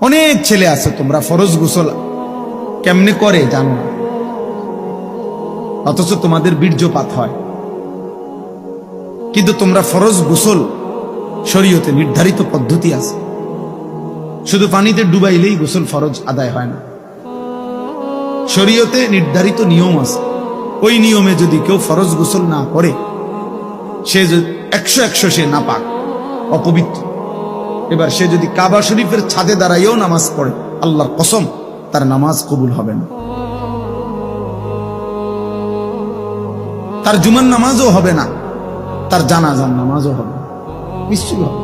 অনেক ছেলে আছে তোমরা, ফরজ গোসল কেমনে করে জানো? অথচ তোমাদের বীর্যপাত হয়। কিন্তু তোমরা ফরজ গোসল শরীয়তে নির্ধারিত পদ্ধতি আছে। শুধু পানিতে ডুবাইলেই গোসল ফরজ আদায় হয় না। শরীয়তে নির্ধারিত নিয়ম আছে। ওই নিয়মে যদি কেউ ফরজ গোসল না করে, সে একশো একশো সে না পাক অপবিত্র। এবার সে যদি কাবা শরীফের ছাদে দাঁড়াইয়েও নামাজ পড়ে, আল্লাহর কসম, তার নামাজ কবুল হবে না। তার জুমার নামাজও হবে না, তার জানাজার নামাজও হবে না। নিশ্চয়ই হবে।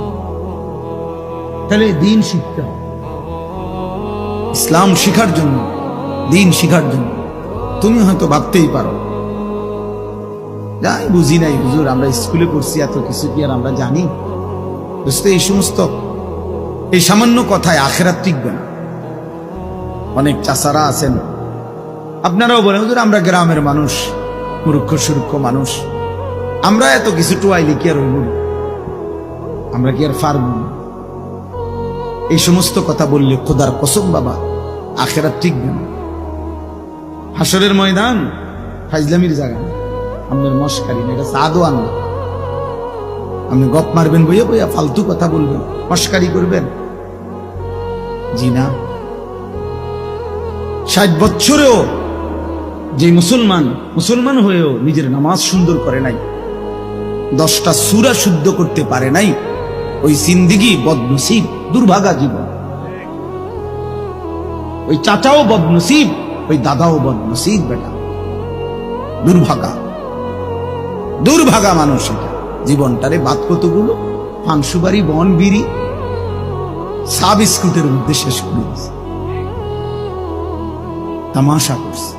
তাহলে দিন শিখতে ইসলাম শিখার জন্য, দিন শিখার জন্য। তুমি হয়তো ভাবতেই পারো, যাই বুঝি নাই হুজুর, আমরা স্কুলে পড়ছি, এত কিছু কি আর আমরা জানি? বুঝতে এই সমস্ত, এই সামান্য কথায় আখেরাত টিকবে না। অনেক চাষারা আছেন। আপনারাও বলেন, হুজুর, আমরা গ্রামের মানুষ, মূর্খ সুরক্ষ মানুষ। আমরা এত কিছু টুয়াইলি কি আর হইব আমরা কি আর পারব এই সমস্ত কথা বললে খোদার কসম বাবা, আখেরাত টিকবে না। হাসরের ময়দান ফাইজলামির জায়গা আপনার মস্কারি না, এটা সাদও আনবে আপনি গপ মারবেন বইয়া বইয়া ফালতু কথা বলবেন, মস্কারি করবেন। জি না। ষাট বছরেও যে মুসলমান মুসলমান হয়েও নিজের নামাজ সুন্দর করে নাই, দশটা সুরা শুদ্ধ করতে পারে নাই, ওই সিন্দিগি বদনসিব, দুর্ভাগা জীবন। ওই চাচাও বদনসিব, ওই দাদাও বদনসিব বেটা। দুর্ভাগা। দুর্ভাগা মানুষ এটা। জীবনটারে বাদ কতগুলো? পাংশুবাড়ি বন, বিড়ি সা বিস্কুটের মধ্যে শেষ করে দিছে তামাশা করছে।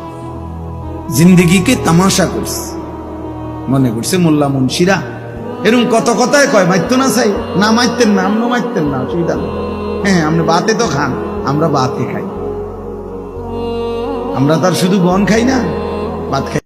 জিন্দিগিকে তামাশা করছে। মনে করছে মোল্লা মুন্সিরা এরকম কত কথায় কয় মাইতো না চাই না মাইতেন না আমরা মাইতেন না, অসুবিধা নেই। হ্যাঁ আপনি বাতে তো খান, আমরা বাতে খাই। আমরা তার শুধু বন খাই না, ভাত খাই।